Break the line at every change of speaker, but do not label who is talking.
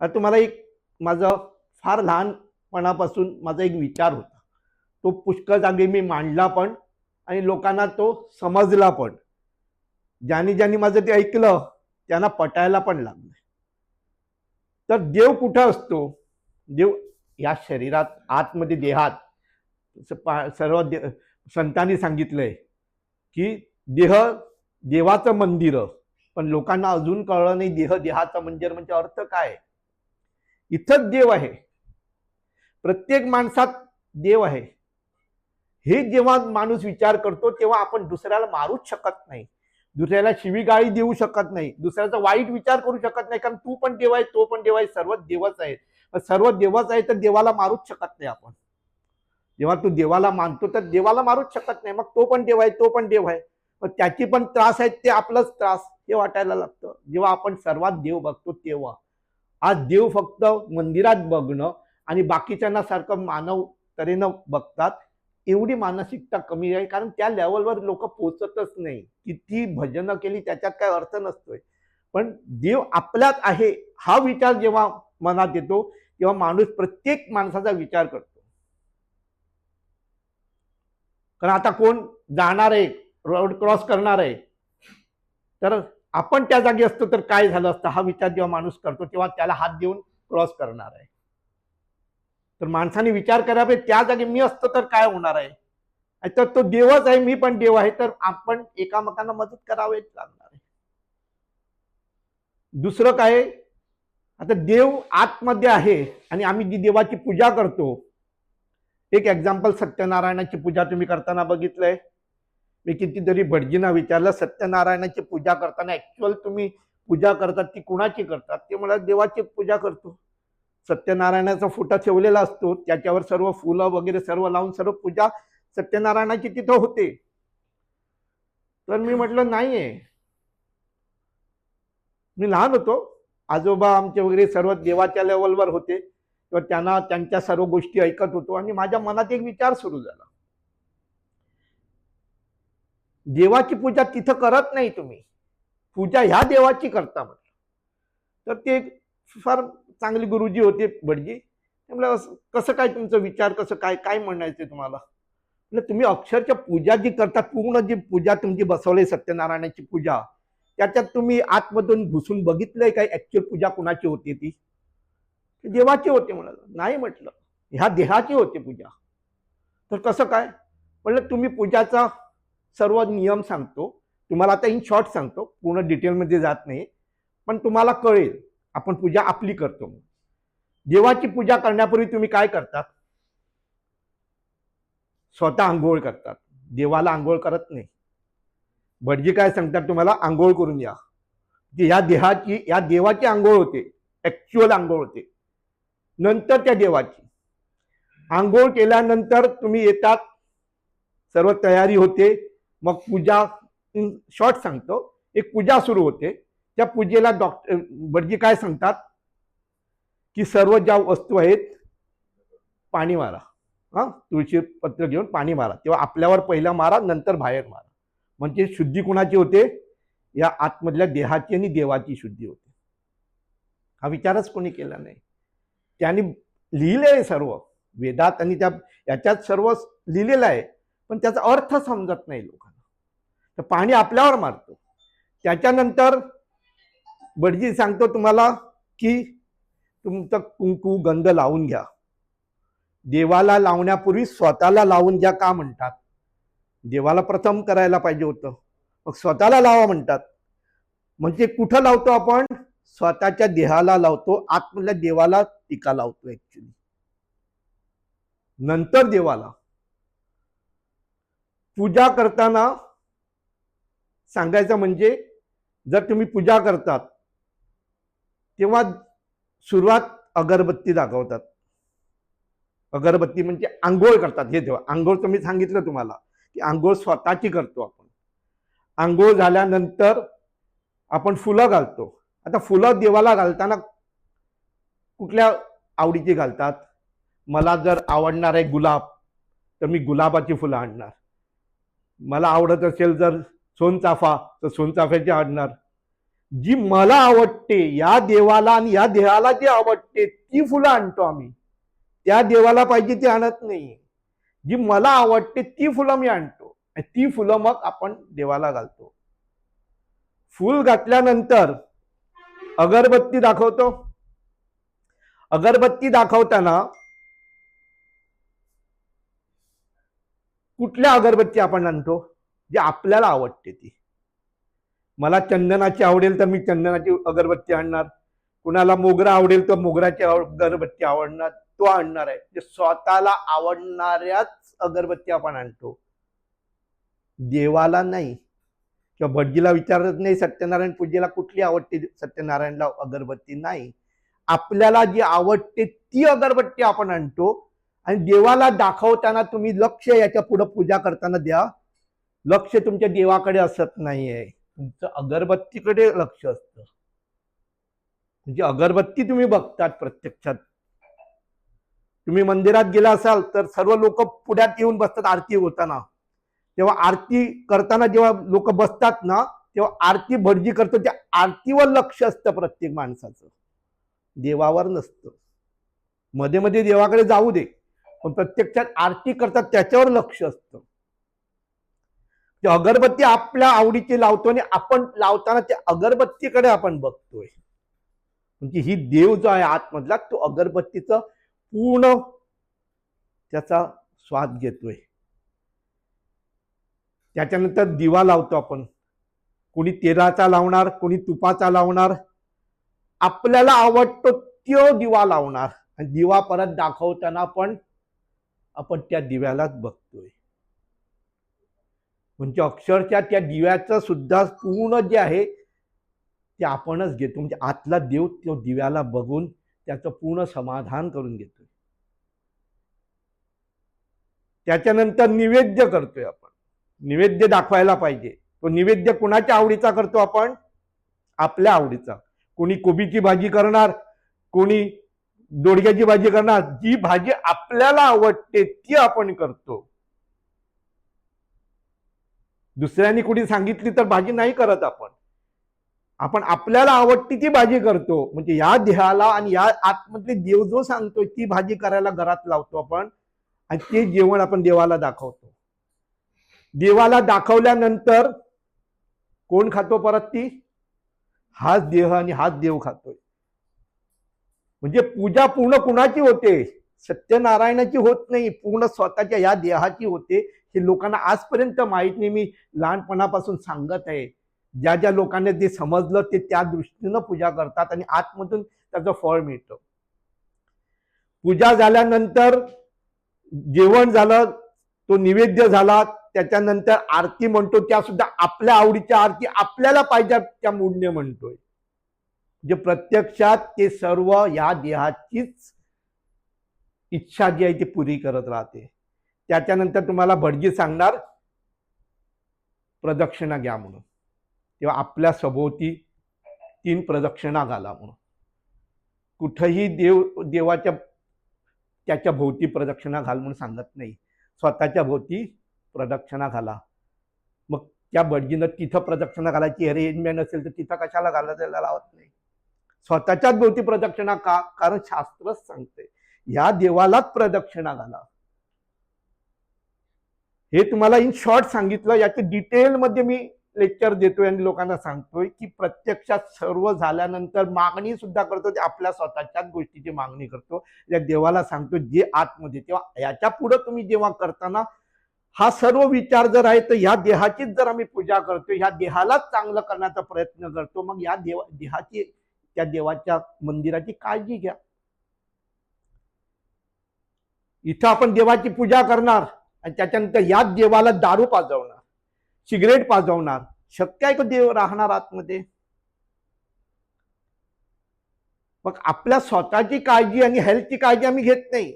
आता तुम्हाला एक माझं फार लहानपणापासून माझा एक विचार होता. तो पुष्कळ जागी मी मांडला पण आणि लोकांना तो समजला पण. ज्यांनी ज्यांनी माझं ते ऐकलं त्यांना पटायला पण लागलं. तर देव कुठं असतो? देव या शरीरात आतमध्ये देहात. पा- सर्व दे संतांनी सांगितलंय की देह देवाचं मंदिर पण लोकांना अजून कळलं नाही देह देहाचं मंदिर म्हणजे अर्थ काय? इथंच देव आहे. प्रत्येक माणसात देव आहे. हे जेव्हा माणूस विचार करतो तेव्हा आपण दुसऱ्याला मारूच शकत नाही. दुसऱ्याला शिवीगाळी देऊ शकत नाही. दुसऱ्याचा वाईट विचार करू शकत नाही. कारण तू पण देव आहे तो पण देव आहे सर्व देवच आहे सर्व देवच आहे तर देवाला मारूच शकत नाही आपण. जेव्हा तू देवाला मानतो तर देवाला मारूच शकत नाही. मग तो पण देव आहे तो पण देव आहे. मग त्याची पण त्रास आहेत ते आपलाच त्रास हे वाटायला लागतं. जेव्हा आपण सर्वात देव बघतो तेव्हा. आज देव फक्त मंदिरात बघणं आणि बाकीच्यांना सारखं मानव तऱ्हेनं बघतात एवढी मानसिकता कमी आहे. कारण त्या लेवलवर लोक पोचतच नाही. किती भजनं केली त्याच्यात काय अर्थ नसतोय. पण देव आपल्यात आहे हा विचार जेव्हा मनात येतो तेव्हा माणूस प्रत्येक माणसाचा विचार करतो. कारण आता कोण जाणार आहे रोड क्रॉस करणार आहे तर आपण त्या जागी असतो तर काय झालं असतं? हा विचार जेव्हा माणूस करतो तेव्हा त्याला हात देऊन क्रॉस करणार आहे. तर माणसाने विचार करावे त्या जागी मी असतो तर काय होणार आहे? तर तो देवच आहे मी पण देव आहे तर आपण एकामेकांना मदत करावेच लागणार आहे. दुसरं काय? आता देव आतमध्ये आहे आणि आम्ही जी देवाची पूजा करतो एक एक्झाम्पल सत्यनारायणाची पूजा तुम्ही करताना बघितलंय. मी कितीतरी भटजींना विचारलं सत्यनारायणाची पूजा करताना ऍक्च्युअल तुम्ही पूजा करतात ती कुणाची करतात? ते मला देवाची पूजा करतो. सत्यनारायणाचा फुटा ठेवलेला असतो त्याच्यावर सर्व फुलं वगैरे सर्व लावून सर्व पूजा सत्यनारायणाची तिथं होते. तर मी म्हटलं नाहीये. मी लहान होतो. आजोबा आमचे वगैरे सर्व देवाच्या लेवलवर होते. किंवा त्यांना त्यांच्या सर्व गोष्टी ऐकत होतो आणि माझ्या मनात एक विचार सुरू झाला. देवाची पूजा तिथं करत नाही तुम्ही. पूजा ह्या देवाची करता म्हटलं. तर ते एक फार चांगले गुरुजी होते भटजी. म्हटलं "असं- कसं काय तुमचं विचार कसं काय काय म्हणायचं तुम्हाला? म्हटलं तुम्ही अक्षरच्या पूजा जी करता पूर्ण जी पूजा तुमची बसवली सत्यनारायणाची पूजा त्याच्यात तुम्ही आतमधून घुसून बघितलंय काय? ऍक्च्युअल पूजा कुणाची होती ती देवाची होती म्हणाल. नाही म्हटलं. ह्या देहाची होती पूजा. तर कसं काय? म्हटलं तुम्ही पूजाचा सर्व नियम सांगतो. तुम्हाला आता इन शॉर्ट सांगतो. पूर्ण डिटेलमध्ये जात नाही. पण तुम्हाला कळेल. आपण पूजा आपली करतो देवाची पूजा करण्यापूर्वी तुम्ही काय करतात? स्वतः आंघोळ करतात. देवाला आंघोळ करत नाही. भटजी काय सांगतात तुम्हाला? आंघोळ करून या. या देहाची या देवाची आंघोळ होते. ऍक्च्युअल आंघोळ होते. नंतर त्या देवाची. आंघोळ केल्यानंतर तुम्ही येतात. सर्व तयारी होते. मग पूजा शॉर्ट सांगतो. एक पूजा सुरू होते. त्या पूजेला डॉक्टर भटजी काय सांगतात? की सर्व ज्या वस्तू आहेत पाणी मारा. हा? तुळशी पत्र घेऊन पाणी मारा. तेव्हा आपल्यावर पहिला मारा नंतर बाहेर मारा. म्हणजे शुद्धी कुणाची होते? या आतमधल्या देहाची आणि देवाची शुद्धी होते. हा विचारच कोणी केला नाही. त्यांनी लिहिलं आहे सर्व. वेदात आणि त्या याच्यात सर्व लिहिलेलं आहे. पण त्याचा अर्थ समजत नाही लोक. तर पाणी आपल्यावर मारतो. त्याच्यानंतर बडजी सांगतो तुम्हाला की तुमचं कुंकू गंध लावून घ्या. देवाला लावण्यापूर्वी स्वतःला लावून घ्या का म्हणतात? देवाला प्रथम करायला पाहिजे होतं. मग स्वतःला लावा म्हणतात. म्हणजे कुठं लावतो आपण? स्वतःच्या देहाला लावतो आतमधल्या देवाला टीका लावतो ऍक्च्युली नंतर देवाला. पूजा करताना सांगायचं म्हणजे जर तुम्ही पूजा करतात तेव्हा सुरुवात अगरबत्ती दाखवतात. अगरबत्ती म्हणजे आंघोळ करतात. हे तेव्हा आंघोळ तर मी सांगितलं तुम्हाला की आंघोळ स्वतःची करतो आपण. आंघोळ झाल्यानंतर आपण फुलं घालतो. आता फुलं देवाला घालताना कुठल्या आवडीची घालतात? मला जर आवडणार आहे गुलाब तर मी गुलाबाची फुलं आणणार. मला आवडत असेल जर सोनचाफा तर सोनचाफ्याची आणणार. जी मला आवडते या देवाला आणि या देहाला जी आवडते ती फुलं आणतो आम्ही. त्या देवाला पाहिजे ती आणत नाही. जी मला आवडते ती फुलं मी आणतो. आणि ती फुलं मग आपण देवाला घालतो. फुल घातल्यानंतर अगरबत्ती दाखवतो. अगरबत्ती दाखवताना कुठल्या अगरबत्ती आपण आणतो? जी आपल्याला आवडते ती. मला चंदनाची आवडेल तर मी चंदनाची अगरबत्ती आणणार. कुणाला मोगरा आवडेल तर मोगराची अगरबत्ती आवडणार तो आणणार आहे. जे स्वतःला आवडणाऱ्याच अगरबत्ती आपण आणतो. देवाला नाही. किंवा भटजीला विचारत नाही सत्यनारायण पूजेला कुठली आवडते? सत्यनारायणला अगरबत्ती नाही. आपल्याला जी आवडते ती अगरबत्ती आपण आणतो. आणि देवाला दाखवताना तुम्ही लक्ष याच्या पुढं पूजा करताना द्या. लक्ष तुमच्या देवाकडे असत नाहीये. तुमचं अगरबत्तीकडे लक्ष असतं. म्हणजे अगरबत्ती तुम्ही बघतात प्रत्यक्षात. तुम्ही मंदिरात गेला असाल तर सर्व लोक पुढ्यात येऊन बसतात आरती होताना. तेव्हा आरती करताना जेव्हा लोक बसतात ना तेव्हा आरती भटजी करतो त्या आरतीवर लक्ष असतं प्रत्येक माणसाचं. देवावर नसतं. मध्ये मध्ये देवाकडे जाऊ दे. पण प्रत्यक्षात आरती करतात त्याच्यावर लक्ष असतं. ते अगरबत्ती आपल्या आवडीची लावतो आणि आपण लावताना त्या अगरबत्तीकडे आपण बघतोय. म्हणजे ही देव जो आहे आतमधला तो अगरबत्तीचा पूर्ण त्याचा स्वाद घेतोय. त्याच्यानंतर दिवा लावतो आपण. कोणी तेलाचा लावणार कोणी तुपाचा लावणार. आपल्याला आवडतो तो दिवा लावणार. आणि दिवा परत दाखवताना पण आपण त्या दिव्यालाच बघतोय. म्हणजे अक्षरशः त्या दिव्याचं सुद्धा पूर्ण जे आहे ते आपणच घेतो. म्हणजे आतला देव तो दिव्याला बघून त्याचं पूर्ण समाधान करून घेतो त्याच्यानंतर निवेद्य करतोय आपण. निवेद्य दाखवायला पाहिजे. तो निवेद्य कुणाच्या आवडीचा करतो आपण? आपल्या आवडीचा. कोणी कोबीची भाजी करणार कोणी दोडक्याची भाजी करणार जी भाजी आपल्याला आवडते ती आपण करतो. दुसऱ्यांनी कुणी सांगितली तर भाजी नाही करत आपण. आपण आपल्याला आवडती ती भाजी करतो. म्हणजे या देहाला आणि या आतमधले देव जो सांगतोय ती भाजी करायला घरात लावतो आपण आणि ते जेवण आपण देवाला दाखवतो. देवाला दाखवल्यानंतर कोण खातो परत ती? हाच देह आणि हाच देव खातोय. म्हणजे पूजा पूर्ण कुणाची होते? सत्यनारायणाची होत नाही पूर्ण स्वतःच्या या देहाची होते हे लोकांना आजपर्यंत माहीत नाही. मी लहानपणापासून सांगत आहे ज्या ज्या लोकांना ते समजलं ते त्या दृष्टीनं पूजा करतात आणि आतमधून त्याचं फळ मिळतं. पूजा झाल्यानंतर जेवण झालं तो निवेद्य झाला त्याच्यानंतर आरती म्हणतो त्या सुद्धा आपल्या आवडीच्या आरती आपल्याला पाहिजे त्या मूडने म्हणतोय. जे प्रत्यक्षात ते सर्व या देहाचीच इच्छा जी आहे ती पुरी करत राहते. त्याच्यानंतर तुम्हाला भटजी सांगणार प्रदक्षिणा घ्या म्हणून. तेव्हा आपल्या सभोवती तीन प्रदक्षिणा घाला म्हणून. कुठंही देव देवाच्या त्याच्या भोवती प्रदक्षिणा घाल म्हणून सांगत नाही. स्वतःच्या भोवती प्रदक्षिणा घाला. मग त्या बडजीनं तिथं प्रदक्षिणा घालायची अरेंजमेंट असेल तर तिथं कशाला घालायला लावत नाही? स्वतःच्याच भोवती प्रदक्षिणा का? कारण शास्त्रच सांगते या देवालाच प्रदक्षिणा घाला. हे तुम्हाला इन शॉर्ट सांगितलं याचे डिटेलमध्ये मी लेक्चर देतोय आणि लोकांना सांगतोय की प्रत्यक्षात सर्व झाल्यानंतर मागणी सुद्धा करतो ते आपल्या स्वतःच्याच गोष्टीची मागणी करतो. या देवाला सांगतो जे आतमध्ये तेव्हा याच्यापुढे तुम्ही जेव्हा करताना हा सर्व विचार जर आहे तर ह्या देहाचीच जर आम्ही पूजा करतो ह्या देहालाच चांगलं करण्याचा प्रयत्न करतो मग या देवा देहाची त्या देवाच्या मंदिराची काळजी घ्या. इथं आपण देवाची पूजा करणार आणि त्याच्यानंतर याच देवाला दारू पाजवणार सिगरेट पाजवणार शक्य आहे का देव राहणार आतमध्ये. मग आपल्या स्वतःची काळजी आणि हेल्थची काळजी आम्ही घेत नाही.